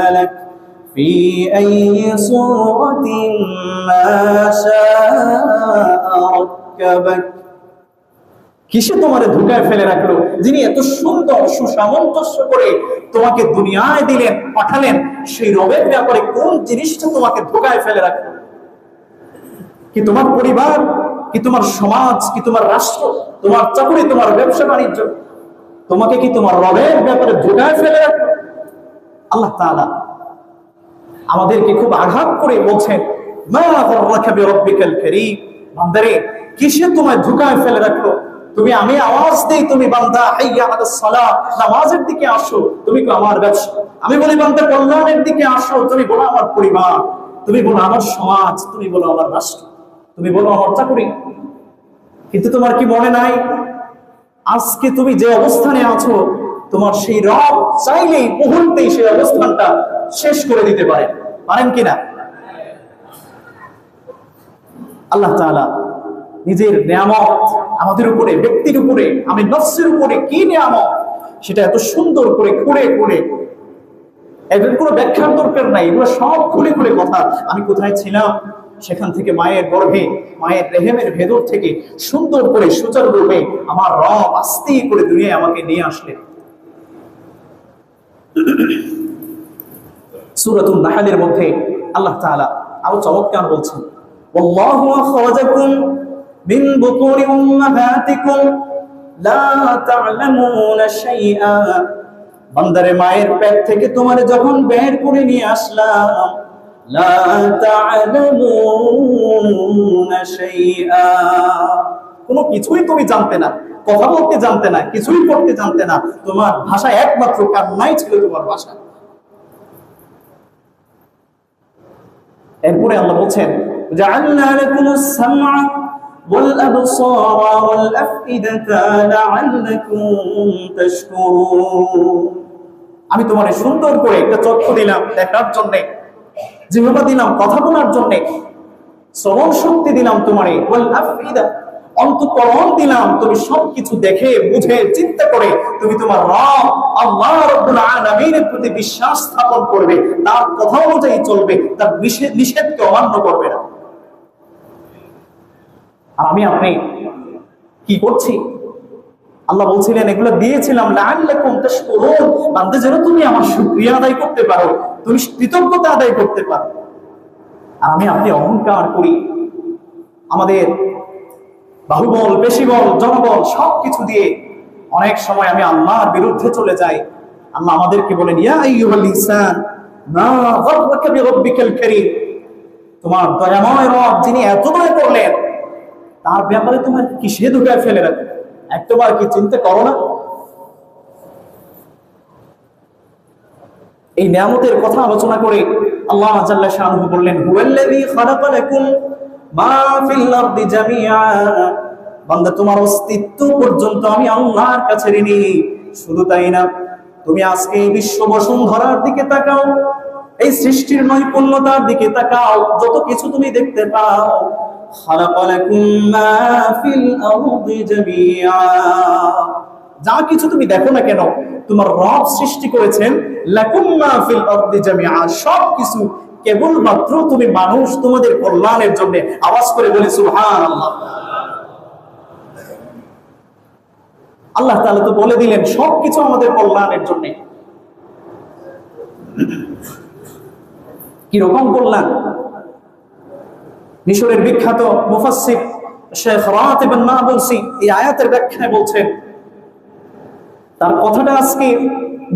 لك في أي صورة ما شاء ركبك কিসে তোমার ধোকায় ফেলে রাখলো যিনি এত সুন্দর সুসামঞ্জস্য করে তোমাকে দুনিয়ায় দিলেন পাঠালেন সেই রবের ব্যাপারে কোন জিনিসটা তোমাকে ধোকায় ফেলে রাখলো কি তোমার পরিবার কি তোমার সমাজ কি তোমার রাষ্ট্র তোমার চাকরি তোমার ব্যবসা বাণিজ্য তোমাকে কি তোমার রবের ব্যাপারে ধোকায় ফেলে রাখলো আল্লাহ তাআলা আমাদেরকে খুব আঘাত করে বলছেন আমার আমি বলি, বান্দা দিকে আসো, তুমি বলো আমার তুমি বলো আমার সমাজ, তুমি বলো আমার রাষ্ট্র, তুমি বলো আমার চাকরি। কিন্তু তোমার কি মনে নাই? আজকে তুমি যে অবস্থানে আছো তোমার সেই রব চাইলেই মুহূর্তেই সেই অবস্থানটা শেষ করে দিতে পারেন পারেন কিনা? আল্লাহ তাআলা নিজের নিয়ামত আমাদের উপরে, ব্যক্তির উপরে, আমি নফসের উপরে কি নিয়ামত? সেটা এত সুন্দর করে খুঁড়ে খুঁড়ে এদের কোনো ব্যাখ্যার দরকার নাই, এগুলো সব খুলে খুলে কথা। আমি কোথায় ছিলাম? সেখান থেকে মায়ের গর্ভে, মায়ের রেহেমের ভেতর থেকে সুন্দর করে সুচারুরূপে আমার রব আস্তে করে দুনিয়ায় আমাকে নিয়ে আসলেন। সুরাতুল নাহালের মধ্যে আল্লাহ আরও চমৎকার বলছেন মায়ের প্যাট থেকে তোমারে যখন বের করে নিয়ে আসলাম, লা কোনো কিছুই তুমি জানতে না। কথা বলতে জানতে না, কিছুই করতে জানতে না। তোমার ভাষা একমাত্র কান্নাই ছিল তোমার ভাষা। এরপরে আল্লাহ বলছেন আমি তোমার সুন্দর করে একটা চক্ষু দিলাম দেখার জন্য, জিহ্বা দিলাম, কথা বলার জন্য, শ্রবণ শক্তি দিলাম তোমারে অন্তকরণ দিলাম, তুমি সবকিছু দেখে, বুঝে, চিন্তা করে তুমি তোমার রব আল্লাহ রাব্বুল আলামিনের প্রতি বিশ্বাস স্থাপন করবে, তার কথা অনুযায়ী চলবে, তার নিষেধ নিষেধকে অমান্য করবে না। আর আমি, আপনি কি করছি? আল্লাহ বলছিলেন, এগুলো দিয়েছিলাম বান্দা, যেন তুমি আমার শুকরিয়া আদায় করতে পারো, তুমি কৃতজ্ঞতা আদায় করতে পারো। আর আমি, আপনি অহংকার করি। আমাদের বাহুবল, পেশিবল জনবল সবকিছু দিয়ে অনেক সময় আমি আল্লাহর বিরুদ্ধে চলে যাই। আল্লাহ আমাদেরকে বলেন তোমার দয়াময় রব যিনি এত দয়া করলেন, তার ব্যাপারে তোমার কিসে ঢুকায় ফেলে রাখো একবার কি চিন্তা করো না। এই নিয়ামতের কথা আলোচনা করে আল্লাহ জাল্লা শাহরুহ বললেন, হুয়াল্লাযী খালাকা লাকুম মা তোমার অস্তিত্ব পর্যন্ত আমি আল্লাহর কাছে শুধু তাই না, তুমি আজকে এই বিশ্ব বসুন্ধরার দিকে তাকাও, এই সৃষ্টির নৈপুণ্যতার দিকে তাকাও, যত কিছু তুমি দেখতে পাও। যা কিছু তুমি দেখো না কেন, তোমার রব সৃষ্টি করেছেন ফিল সব কিছু কেবলমাত্র তুমি মানুষ তোমাদের কল্যাণের জন্য আওয়াজ করে বলে, সুবহানাল্লাহ। আল্লাহ তাআলা তো বলে দিলেন, সবকিছু আমাদের কল্যাণের জন্য। কীরকম কল্যাণ? মিশরের বিখ্যাত মুফাসসির শেখ রাত ইবনে নাবলসি এই আয়াতের ব্যাখ্যায় বলছেন, তার কথাটা আজকে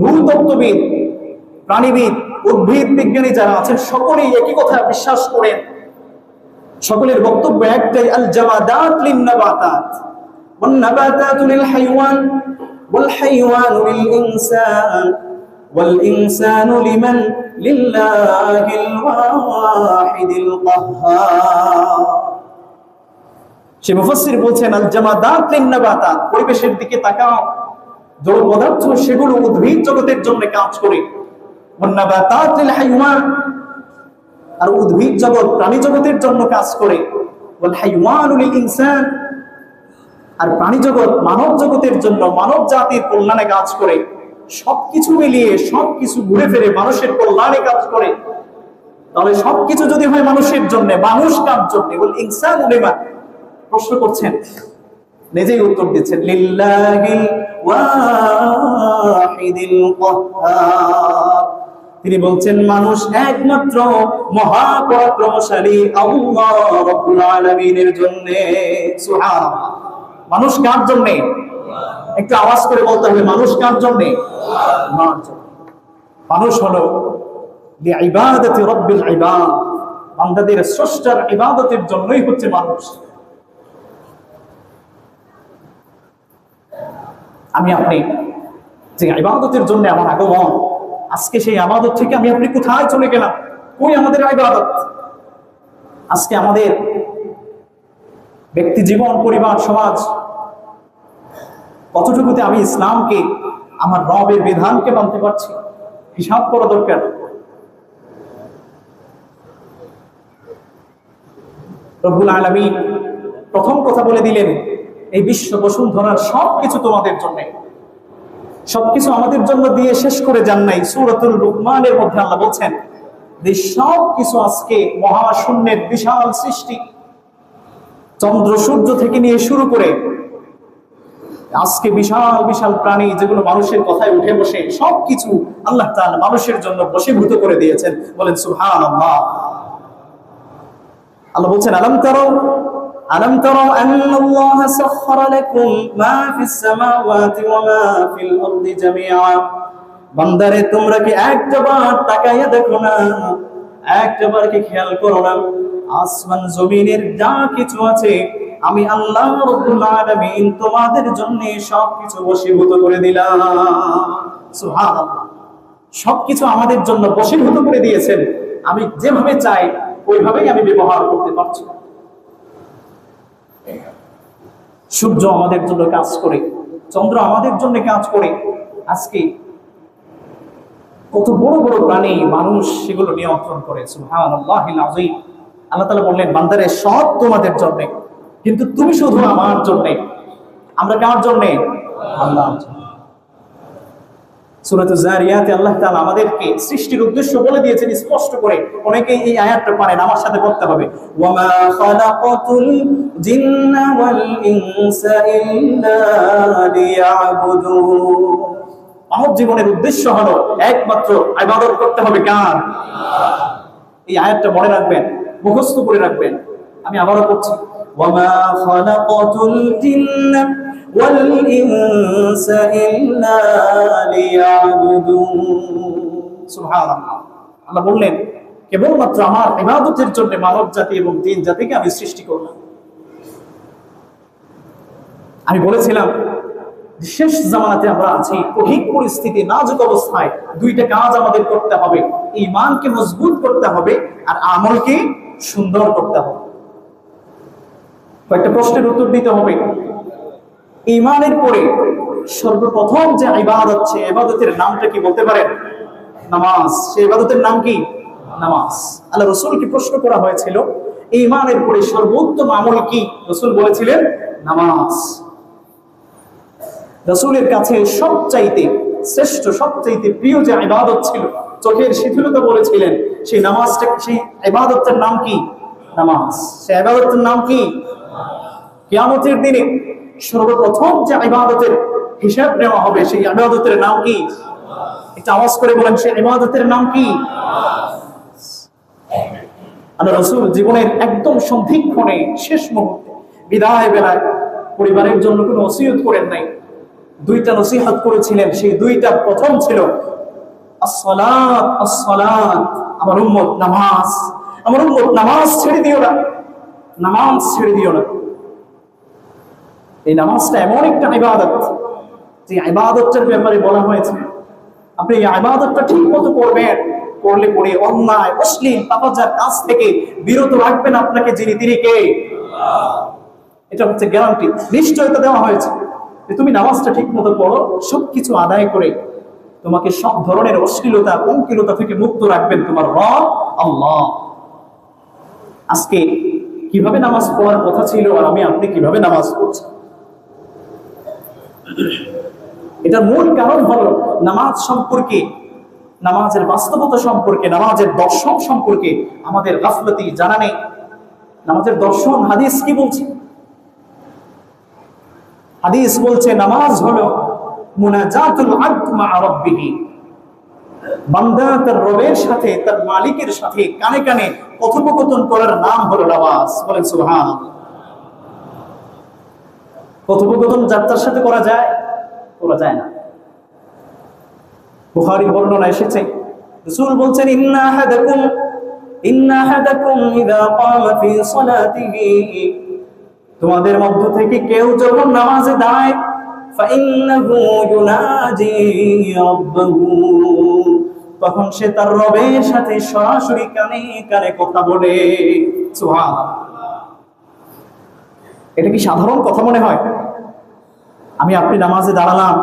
ভূতত্ত্ববিদ প্রাণীবিদ উদ্ভিদ বিজ্ঞানী যারা আছেন, সকলেই একই কথা বিশ্বাস করেন। সকলের বক্তব্য একটাই আল জামাদাত লিন নাবাতাত ওয়ান নাবাতাতু লিল হাইওয়ান ওয়াল হাইওয়ানু লিল ইনসান ওয়াল ইনসানু লিমান লিল্লাহিল সে মুফাসসির বলছেন আল জামাদাত লিন নাবাতাত পরিবেশের দিকে তাকাও। জড় পদার্থ সেগুলো উদ্ভিদ জগতের জন্য কাজ করে। আর উদ্ভিদ জগৎ, প্রাণী জগতের জন্য কাজ করে। আর প্রাণী জগৎ মানব জগতের জন্য, মানব জাতির কল্যাণে কাজ করে। সবকিছু মিলিয়ে সবকিছু ঘুরে ফিরে মানুষের কল্যাণে কাজ করে। তাহলে সবকিছু যদি হয় মানুষের জন্য, মানুষ কার জন্য? ইনসান প্রশ্ন করছেন। নিজেই উত্তর দিচ্ছেন। লিল্লাহিল তিনি বলছেন, মানুষ একমাত্র মহাপরাক্রমশালী আল্লাহ জন্য। মানুষ কার জন্য? একটু আওয়াজ করে বলতে হবে, মানুষ কার জন্য। মানুষ হলো লিইবাদাতি রাব্বিল ইবাদ। বান্দাদের স্রষ্টার ইবাদতের জন্যই হচ্ছে মানুষ। আমি আপনি যে ইবাদতের জন্য আমার আগমন আজকে সেই আবাদত থেকে আমি আপনি কোথায় চলে গেলাম? কই আমাদের ইবাদত আজকে আমাদের ব্যক্তি জীবন, পরিবার, সমাজ, কতটুকুতে আমি ইসলামকে, আমার রবের বিধানকে মানতে পারছি? হিসাব করা দরকার। রব্বুল আলমী প্রথম কথা বলে দিলেন, এই বিশ্ব বসুন্ধরার সবকিছু তোমাদের জন্য। সবকিছু আমাদের জন্য দিয়ে শেষ করে যান নাই। সুরতুল রুকমানের মধ্যে আল্লাহ বলছেন, যে সব কিছু আজকে মহাশূন্যের বিশাল সৃষ্টি। চন্দ্র সূর্য থেকে নিয়ে শুরু করে আজকে বিশাল বিশাল প্রাণী যেগুলো মানুষের কথায় উঠে বসে, সবকিছু আল্লাহ তাআলা মানুষের জন্য বশীভূত করে দিয়েছেন। বলেন, সুবহানাল্লাহ। আল্লাহ বলছেন, আলম তারো আলম তারো আন্নাল্লাহ সাখখারা লাকুম মা ফিস সামাওয়াতি ওয়া মা ফিল আরদি জামিআ। বান্দারে, তোমরা কি একটাবার তাকাইয়া দেখো না? একটাবার কি খেয়াল করো না? আসমান জমিনের যা কিছু আছে, আমি আল্লাহ রব্বুল আলামিন তোমাদের জন্য সবকিছু বশীভূত করে দিলাম। সুবহানাল্লাহ। সবকিছু আমাদের জন্য বশীভূত করে দিয়েছেন। আমি যেভাবে চাই, ওইভাবেই আমি ব্যবহার করতে পারছি সূর্য আমাদের জন্য কাজ করে, চন্দ্র আমাদের জন্য কাজ করে। আজকে কত বড় বড় প্রাণী মানুষ সেগুলো নিয়ন্ত্রণ করে আল্লাহ তালা বললেন, বান্দারে, সব তোমাদের জন্য। কিন্তু তুমি শুধু আমার জন্যে। আমরা কার জন্য? আল্লাহর আল্লাহ আমাদেরকে সৃষ্টির উদ্দেশ্য বলে দিয়েছেন স্পষ্ট করে। অনেকেই এই আমার সাথে হবে। ইনসা মানব জীবনের উদ্দেশ্য হলো একমাত্র ইবাদত করতে হবে কার? এই আয়াতটা মনে রাখবেন, মুখস্থ করে রাখবেন। আমি আবারও করছি والإنس إلا ليعبدون সুবহানাল্লাহ আল্লাহ বললেন কেবলমাত্র আমার ইবাদতের জন্য মানব জাতি এবং জিন জাতিকে আমি সৃষ্টি করলাম আমি বলেছিলাম শেষ জামানাতে আমরা আছি কঠিন পরিস্থিতি নাজুক অবস্থায় দুইটা কাজ আমাদের করতে হবে ইমানকে মজবুত করতে হবে আর আমলকে সুন্দর করতে হবে কয়েকটা প্রশ্নের উত্তর দিতে হবে ইমানের পরে সর্বপ্রথম যে ইবাদত, সে ইবাদতের নামটা কি বলতে পারেন? নামাজ। সে ইবাদতের নাম কি? নামাজ। আল্লাহ রসুলকে প্রশ্ন করা হয়েছিল ইমানের পরে সর্বোত্তম আমল কি? রসুল বলেছিলেন, নামাজ। রসুলের কাছে সবচাইতে শ্রেষ্ঠ, সবচাইতে প্রিয় যে ইবাদত ছিল, চোখের শিথিলতা বলেছিলেন, সেই নামাজটা, সেই ইবাদতের নাম কি? নামাজ। সেই ইবাদতের নাম কি? কিয়ামতের দিনে সর্বপ্রথম যে ইবাদতের হিসাব নেওয়া হবে, সেই ইবাদতের নাম কি? একটা আওয়াজ করে বলেন, সেই ইবাদতের নাম কি? আল্লাহ রসুল জীবনের একদম সন্ধিক্ষণে শেষ মুহূর্তে বিদায় বেলায় পরিবারের জন্য কোনো ওসিয়ত করেন নাই। দুইটা নসিহত করেছিলেন, সেই দুইটা প্রথম ছিল, আসসালাত আসসালাত, আমার উম্মত নামাজ। আমার উম্মত নামাজ ছেড়ে দিও না, নামাজ ছেড়ে দিও না। এই নামাজটা এমন একটা ইবাদত যে ইবাদতটার ব্যাপারে বলা হয়েছে। আপনি এই ইবাদতটা ঠিক মতো করবেন, করলে পরে অন্যায়, অশ্লীল পাপাচার কাজ থেকে বিরত রাখবেন আপনাকে যিনি, তিনি কে? এটা হচ্ছে গ্যারান্টি নিশ্চয়তা দেওয়া হয়েছে যে তুমি নামাজটা ঠিক মতো পড়ো, সবকিছু আদায় করে তোমাকে সব ধরনের অশ্লীলতা পঙ্কিলতা থেকে মুক্ত রাখবেন তোমার রব আল্লাহ। আজকে কীভাবে নামাজ পড়ার কথা ছিল আর আমি, আপনি কীভাবে নামাজ পড়ছি এটার মূল কারণ হলো নামাজ সম্পর্কে, নামাজের বাস্তবতা সম্পর্কে, নামাজের দর্শন সম্পর্কে আমাদের গাফলতি জানা নেই। নামাজের দর্শন, হাদিস কি বলছে? হাদিস বলছে, নামাজ হলো মুনাজাতুল আব্দ মা রাব্বিহি। বান্দা তার রবের সাথে, তার মালিকের সাথে কানে কানে কথোপকথন করার নাম হলো নামাজ। বলেন সুবহান কথোপকথন যাত্রার সাথে করা যায়? করা যায় না। বুহারি বর্ণনা এসেছে। রসুল বলছেন, ইন্না হাদাকুম ইন্না হাদাকুম ইযা ক্বামা ফি সালাতিহি। তোমাদের মধ্য থেকে কেউ যখন নামাজে দাঁড়ায় ফা ইন্নাহু ইউনাজি রাব্বাহু, তখন সে তার রবের সাথে সরাসরি কানে কানে কথা বলে। সুবহানাল্লাহ। এটা কি সাধারণ কথা মনে হয়? আমি আপনি নামাজে দাঁড়ালাম,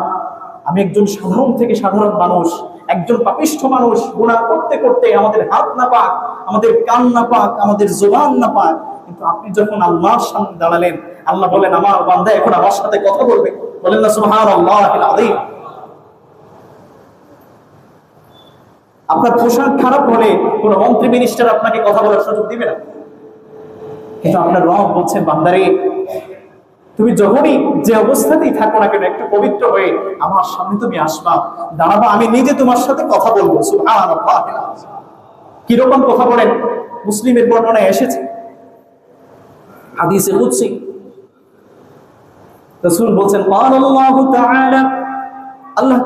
আমি একজন সাধারণ থেকে সাধারণ মানুষ, একজন পাপিষ্ঠ মানুষ গুণা করতে করতে আমাদের হাত না পাক আমাদের কান না পাক আমাদের জোবান না পাক কিন্তু আপনি যখন আল্লাহর সামনে দাঁড়ালেন, আল্লাহ বলেন আমার বান্দা এখন আমার সাথে কথা বলবে। বলেন না সুবহানাল্লাহ আযীম। আপনার পোশাক খারাপ হলে কোন মন্ত্রী মিনিস্টার আপনাকে কথা বলার সুযোগ দিবে না। কিন্তু আপনার রব বলছেন, বান্দারে তুমি যখনই যে অবস্থাতেই থাকো না কেন, একটু পবিত্র হয়ে আমার সামনে তুমি আসবা, দাঁড়াবা, আমি নিজে তোমার সাথে কথা বলব। কীরকম কথা বলেন? মুসলিমের বর্ণনায় এসেছে। হাদিসে বুঝছি রসুল বলছেন আল্লাহ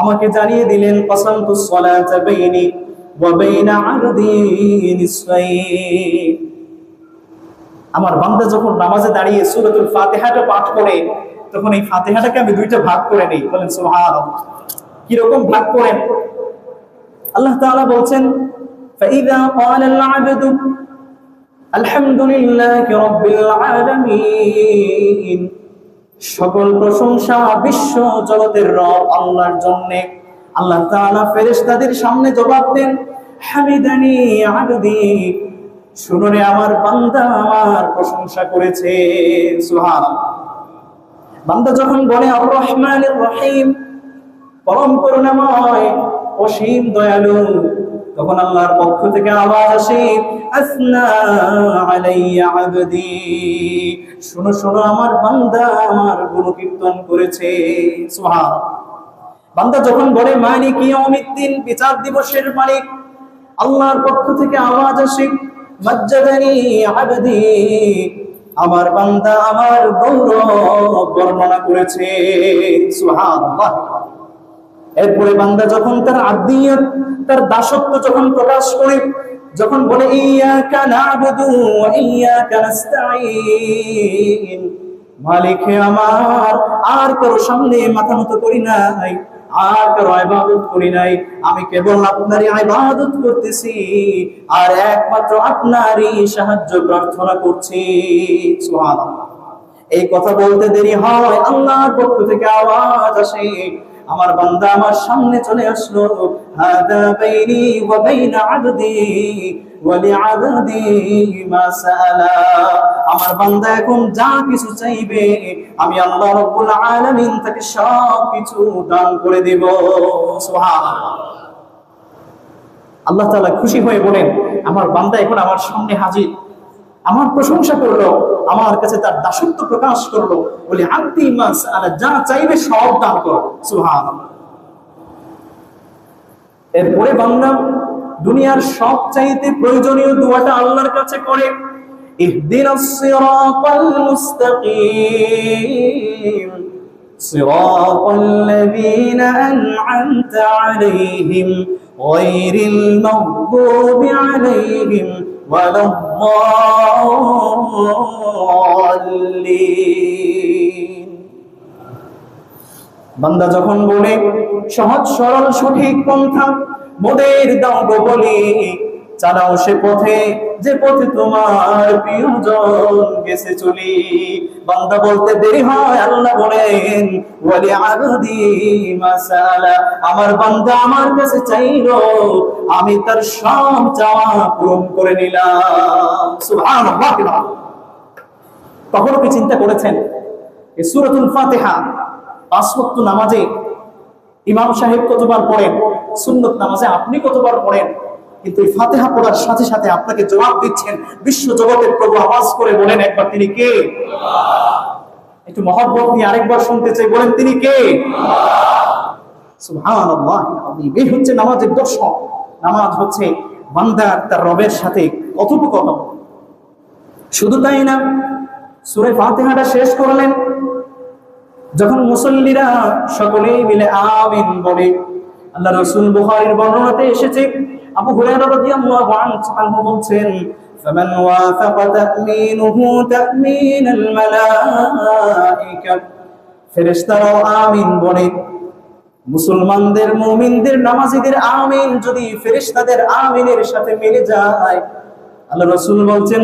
আমাকে জানিয়ে দিলেন, কসমতু সলাতা বাইনি ওয়া বাইনা আরদি নিসফাইন। আমার বান্দা যখন নামাজে দাঁড়িয়ে সূরাতুল ফাতিহাটা পাঠ করে তখন এই ফাতিহাটাকে আমি দুইটা ভাগ করে নেই বলেন সুবহানাল্লাহ কি রকম ভাগ করেন আল্লাহ তাআলা বলছেন فإذا قال العبد الحمد لله رب العالمين সকল প্রশংসা বিশ্ব জগতের রব আল্লাহর জন্য আল্লাহ তাআলা ফেরেশতাদের সামনে জবাব দেন হামিদানি আবদি শুনো রে আমার বান্দা, আমার প্রশংসা করেছে। সুবহানাল্লাহ। বান্দা যখন বলে আর রহমানির রহিম, পরম করুণাময়, অসীম দয়ালু, তখন আল্লাহর পক্ষ থেকে আওয়াজ আসে, আসনা আলাইয়া শোনো শোনো, আমার বান্দা আমার গুণকীর্তন করেছে। সুবহান বান্দা যখন বলে, মালিক ইয়াউমিদ্দিন, বিচার দিবসের মালিক, আল্লাহর পক্ষ থেকে আওয়াজ আসে আমার বান্দা আমার গৌরব বর্ণনা করেছে। এরপরে বান্দা যখন তার আদিয়ত, তার দাসত্ব যখন প্রকাশ করে, যখন বলে মালিক আমার, আর কারও সামনে মাথা মতো করি নাই। আর কারও করি নাই। আমি কেবল আপনারই ইবাদত করতেছি, আর একমাত্র আপনারই সাহায্য প্রার্থনা করছি। সুবহানাল্লাহ। এই কথা বলতে দেরি হয়, আল্লাহর পক্ষ থেকে আওয়াজ আসে। আমার বান্দা আমার সামনে চলে আসলো। হাদা বাইনি ওয়া বাইনা আবদি ওয়া লিআবদি মা সাআলা। আমার বান্দা এখন যা কিছু চাইবে, আমি আল্লাহ রাব্বুল আলামিন তাকে সব কিছু দান করে দেব। সুবহানাল্লাহ। আল্লাহ তাআলা খুশি হয়ে বলেন, আমার বান্দা এখন আমার সামনে হাজির। আমার প্রশংসা করলো আমার কাছে তার দাসত্ব প্রকাশ করলো বলে আন্তি মাস আর যা চাইবে সব দান করো সুহান এরপরে বান্দা দুনিয়ার সব চাইতে প্রয়োজনীয় দোয়াটা আল্লাহর কাছে করে اهدنا الصراط المستقيم صراط الذين أنعمت عليهم غير المغضوب عليهم ولا الضالين বান্দা যখন বলে সহজ সরল সঠিক পন্থা মোদের দাও গো বলি চালাও সে পথে, যে পথে তোমার প্রিয়জন গেছে চলি। বান্দা বলতে দেরি হয়, আল্লাহ বলেন ওয়ালি আবদি মাসালা আমার বান্দা আমার কাছে চাইলো, আমি তার সব চাওয়া পূরণ করে নিলাম। সুবহানাল্লাহ। কখনো কি চিন্তা করেছেন এই সূরাতুল ফাতিহা, পাঁচ ওয়াক্ত নামাজে ইমাম সাহেব কতবার পড়েন, সুন্নত নামাজে আপনি কতবার পড়েন? কিন্তু এই ফাতেহা পড়ার সাথে সাথে আপনাকে জবাব দিচ্ছেন বিশ্ব জগতের প্রভু আওয়াজ করে বলেন একবার তিনি কে? একটু মহব্বত নিয়ে আরেকবার শুনতে চাই, বলেন তিনি কে। এই হচ্ছে নামাজের দর্শন। নামাজ হচ্ছে বান্দার তার রবের সাথে কথোপকথন। শুধু তাই না, সুরে ফাতিহাটা শেষ করলেন। যখন মুসল্লিরা সকলেই মিলে আমিন বলে, আল্লাহ রাসূল বুখারীর বর্ণনাতে এসেছে আবু হুরায়রা রাদিয়াল্লাহু আনহু বলছেন فمن وافق تأمينه تأمين الملائكة ফেরেশতারাও আমিন বলে মুসলমানদের মুমিনদের নামাজীদের আমিন যদি ফেরেশতাদের আমিনের সাথে মিলে যায় আল্লাহ রসুল বলছেন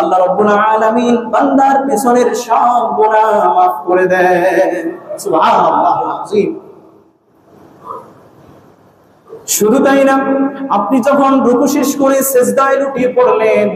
আল্লাহ রাব্বুল আলামিন বান্দার পেছনের সব গুনাহ মাফ করে দেন। শুধু তাই না, আপনি যখন রুকু শেষ করে সেজদায় লুটিয়ে পড়লেন